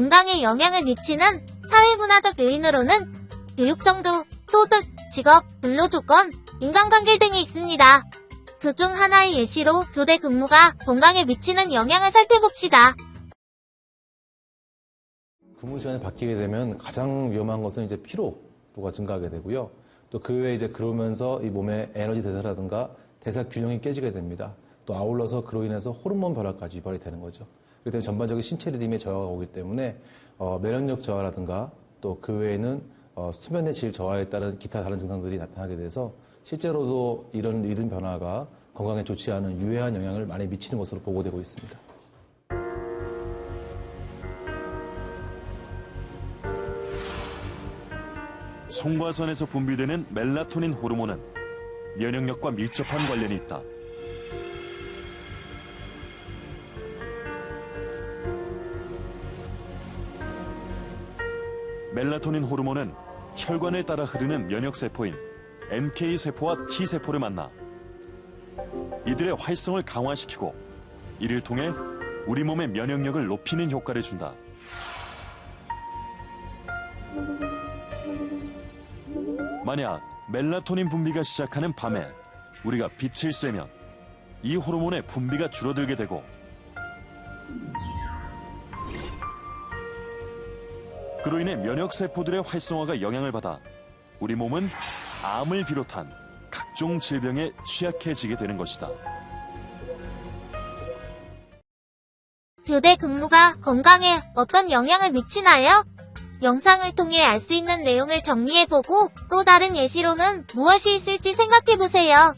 건강에 영향을 미치는 사회문화적 요인으로는 교육 정도, 소득, 직업, 근로 조건, 인간관계 등이 있습니다. 그 중 하나의 예시로 교대 근무가 건강에 미치는 영향을 살펴봅시다. 근무 시간이 바뀌게 되면 가장 위험한 것은 이제 피로도가 증가하게 되고요. 또 그 외에 이제 그러면서 이 몸의 에너지 대사라든가 대사 균형이 깨지게 됩니다. 또 아울러서 그로 인해서 호르몬 변화까지 유발이 되는 거죠. 그렇기 때문에 전반적인 신체 리듬의 저하가 오기 때문에 어, 면역력 저하라든가 또 그 외에는 어, 수면의 질 저하에 따른 기타 다른 증상들이 나타나게 돼서 실제로도 이런 리듬 변화가 건강에 좋지 않은 유해한 영향을 많이 미치는 것으로 보고되고 있습니다. 송과선에서 분비되는 멜라토닌 호르몬은 면역력과 밀접한 관련이 있다. 멜라토닌 호르몬은 혈관을 따라 흐르는 면역세포인 NK 세포와 T 세포를 만나 이들의 활성을 강화시키고 이를 통해 우리 몸의 면역력을 높이는 효과를 준다. 만약 멜라토닌 분비가 시작하는 밤에 우리가 빛을 쐬면 이 호르몬의 분비가 줄어들게 되고 그로 인해 면역 세포들의 활성화가 영향을 받아 우리 몸은 암을 비롯한 각종 질병에 취약해지게 되는 것이다. 교대 근무가 건강에 어떤 영향을 미치나요? 영상을 통해 알 수 있는 내용을 정리해보고 또 다른 예시로는 무엇이 있을지 생각해보세요.